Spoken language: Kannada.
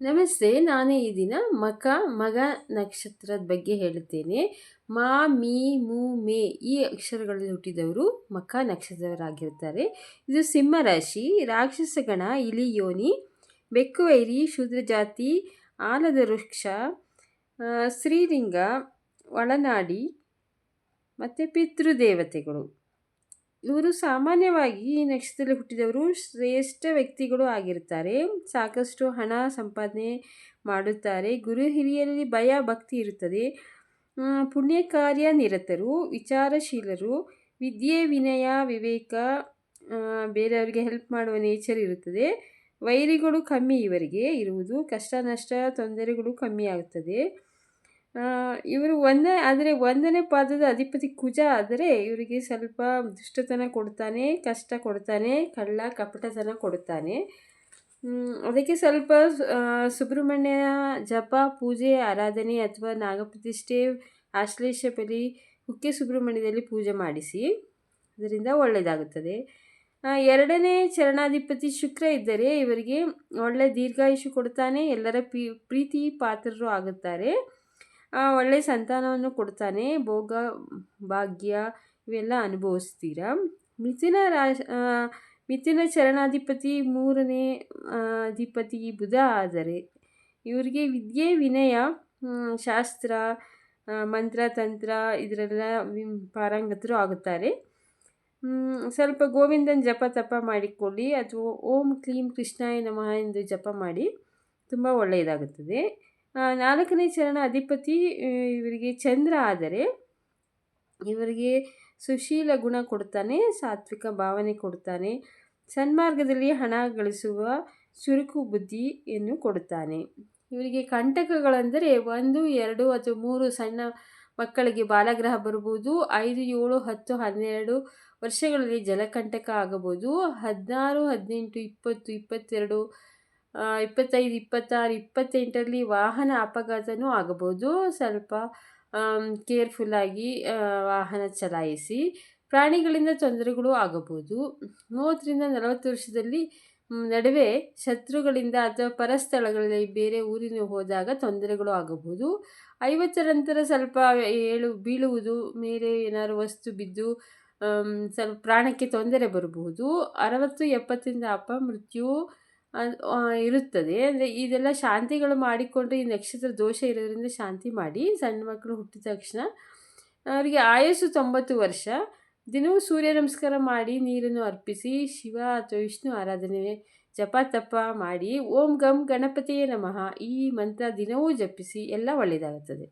ನಮಸ್ತೆ, ನಾನು ಈ ದಿನ ಮಕ, ಮಗ ನಕ್ಷತ್ರದ ಬಗ್ಗೆ ಹೇಳುತ್ತೇನೆ ಮಾ, ಮೀ, ಮೂ, ಮೇ ಈ ಅಕ್ಷರಗಳಲ್ಲಿ ಹುಟ್ಟಿದವರು ಮಕ ನಕ್ಷತ್ರವರಾಗಿರ್ತಾರೆ ಇದು ಸಿಂಹ ರಾಶಿ ರಾಕ್ಷಸಗಣ ಇಲಿ, ಯೋನಿ ಬೆಕ್ಕು ಶೂದ್ರ ಜಾತಿ ಆಲದ ವೃಕ್ಷ ಶ್ರೀಲಿಂಗ ಒಳನಾಡಿ ಮತ್ತು ಪಿತೃದೇವತೆಗಳು. ಇವರು ಸಾಮಾನ್ಯವಾಗಿ ಈ ನಕ್ಷತ್ರದಲ್ಲಿ ಹುಟ್ಟಿದವರು ಶ್ರೇಷ್ಠ ವ್ಯಕ್ತಿಗಳು ಆಗಿರ್ತಾರೆ ಸಾಕಷ್ಟು ಹಣ ಸಂಪಾದನೆ ಮಾಡುತ್ತಾರೆ. ಗುರು ಹಿರಿಯರಲ್ಲಿ ಭಯ, ಭಕ್ತಿ ಇರುತ್ತದೆ. ಪುಣ್ಯ ಕಾರ್ಯ ನಿರತರು, ವಿಚಾರಶೀಲರು, ವಿದ್ಯೆ, ವಿನಯ, ವಿವೇಕ ಬೇರೆಯವರಿಗೆ ಹೆಲ್ಪ್ ಮಾಡುವ ನೇಚರ್ ಇರುತ್ತದೆ. ವೈರಿಗಳು ಕಮ್ಮಿ ಇವರಿಗೆ ಇರುವುದು. ಕಷ್ಟ, ನಷ್ಟ, ತೊಂದರೆಗಳು ಕಮ್ಮಿ ಆಗುತ್ತದೆ ಇವರು ಒಂದೇ, ಆದರೆ ಒಂದನೇ ಪಾದದ ಅಧಿಪತಿ ಕುಜ ಆದರೆ ಇವರಿಗೆ ಸ್ವಲ್ಪ ದುಷ್ಟತನ ಕೊಡ್ತಾನೆ, ಕಷ್ಟ ಕೊಡ್ತಾನೆ, ಕಳ್ಳ ಕಪಟತನ ಕೊಡ್ತಾನೆ. ಅದಕ್ಕೆ ಸ್ವಲ್ಪ ಸುಬ್ರಹ್ಮಣ್ಯ ಜಪ, ಪೂಜೆ, ಆರಾಧನೆ ಅಥವಾ ನಾಗಪ್ರತಿಷ್ಠೆ ಆಶ್ಲೇಷ ಬಲಿ ಕುಕ್ಕೆ ಸುಬ್ರಹ್ಮಣ್ಯದಲ್ಲಿ ಪೂಜೆ ಮಾಡಿಸಿ, ಅದರಿಂದ ಒಳ್ಳೆಯದಾಗುತ್ತದೆ. ಎರಡನೇ ಚರಣಾಧಿಪತಿ ಶುಕ್ರ ಇದ್ದರೆ ಇವರಿಗೆ ಒಳ್ಳೆಯ ದೀರ್ಘಾಯುಷು ಕೊಡ್ತಾನೆ, ಎಲ್ಲರ ಪ್ರೀತಿ ಪಾತ್ರರು ಆಗುತ್ತಾರೆ. ಒಳ್ಳೆಯ ಸಂತಾನವನ್ನು ಕೊಡ್ತಾನೆ. ಭೋಗ, ಭಾಗ್ಯ ಇವೆಲ್ಲ ಅನುಭವಿಸ್ತೀರ? ಮಿಥುನ ರಾಶಿ ಮಿಥುನ ಚರಣಾಧಿಪತಿ ಮೂರನೇ ಅಧಿಪತಿ ಬುಧ ಆದರೆ ಇವರಿಗೆ ವಿದ್ಯೆ, ವಿನಯ ಶಾಸ್ತ್ರ ಮಂತ್ರ, ತಂತ್ರ ಇದರೆಲ್ಲ ಪಾರಂಗತರು ಆಗುತ್ತಾರೆ. ಸ್ವಲ್ಪ ಗೋವಿಂದನ ಜಪ ತಪ ಮಾಡಿಕೊಳ್ಳಿ ಅಥವಾ ಓಂ ಕ್ಲೀಂ ಕೃಷ್ಣಾಯ ನಮಃ ಎಂದು ಜಪ ಮಾಡಿ ತುಂಬ ಒಳ್ಳೆಯದಾಗುತ್ತದೆ. ನಾಲ್ಕನೇ ಚರಣ ಅಧಿಪತಿ ಇವರಿಗೆ ಚಂದ್ರ ಆದರೆ ಇವರಿಗೆ ಸುಶೀಲ ಗುಣ ಕೊಡ್ತಾನೆ, ಸಾತ್ವಿಕ ಭಾವನೆ ಕೊಡ್ತಾನೆ, ಸನ್ಮಾರ್ಗದಲ್ಲಿ ಹಣ ಗಳಿಸುವ ಚುರುಕು ಬುದ್ಧಿಯನ್ನು ಕೊಡುತ್ತಾನೆ ಇವರಿಗೆ ಕಂಟಕಗಳೆಂದರೆ ಒಂದು, ಎರಡು ಅಥವಾ ಮೂರು ಸಣ್ಣ ಮಕ್ಕಳಿಗೆ ಬಾಲಗ್ರಹ ಬರ್ಬೋದು ಐದು, ಏಳು, ಹತ್ತು, ಹನ್ನೆರಡು ವರ್ಷಗಳಲ್ಲಿ ಜಲಕಂಟಕ ಆಗಬಹುದು, ಹದಿನಾರು, ಹದಿನೆಂಟು, ಇಪ್ಪತ್ತು, ಇಪ್ಪತ್ತೆರಡು ಇಪ್ಪತ್ತೈದು, ಇಪ್ಪತ್ತಾರು, ಇಪ್ಪತ್ತೆಂಟರಲ್ಲಿ ವಾಹನ ಅಪಘಾತವೂ ಆಗಬಹುದು. ಸ್ವಲ್ಪ ಕೇರ್ಫುಲ್ಲಾಗಿ ವಾಹನ ಚಲಾಯಿಸಿ ಪ್ರಾಣಿಗಳಿಂದ ತೊಂದರೆಗಳು ಆಗಬಹುದು. ಮೂವತ್ತರಿಂದ ನಲವತ್ತು ವರ್ಷದಲ್ಲಿ ನಡುವೆ ಶತ್ರುಗಳಿಂದ ಅಥವಾ ಪರಸ್ಥಳಗಳಲ್ಲಿ ಬೇರೆ ಊರಿನ ಹೋದಾಗ ತೊಂದರೆಗಳು ಆಗಬಹುದು. ಐವತ್ತರ ನಂತರ ಸ್ವಲ್ಪ ಏಳು, ಬೀಳುವುದು, ಮೇಲೆ ಏನಾದ್ರು ವಸ್ತು ಬಿದ್ದು ಸ್ವಲ್ಪ ಪ್ರಾಣಕ್ಕೆ ತೊಂದರೆ ಬರಬಹುದು. ಅರವತ್ತು, ಎಪ್ಪತ್ತರಿಂದ ಅಪಮೃತ್ಯು ಇರುತ್ತದೆ. ಅಂದರೆ ಇದೆಲ್ಲ ಶಾಂತಿಗಳು ಮಾಡಿಕೊಂಡ್ರೆ ಈ ನಕ್ಷತ್ರ ದೋಷ ಇರೋದ್ರಿಂದ ಶಾಂತಿ ಮಾಡಿ ಸಣ್ಣ ಮಕ್ಕಳು ಹುಟ್ಟಿದ ತಕ್ಷಣ ಅವರಿಗೆ ಆಯಸ್ಸು ತೊಂಬತ್ತು ವರ್ಷ. ದಿನವೂ ಸೂರ್ಯ ನಮಸ್ಕಾರ ಮಾಡಿ ನೀರನ್ನು ಅರ್ಪಿಸಿ ಶಿವ ಅಥವಾ ವಿಷ್ಣು ಆರಾಧನೆ ಜಪ ತಪ ಮಾಡಿ ಓಂ ಗಂ ಗಣಪತಿಯೇ ನಮಃ ಈ ಮಂತ್ರ ದಿನವೂ ಜಪಿಸಿ ಎಲ್ಲ ಒಳ್ಳೆಯದಾಗುತ್ತದೆ.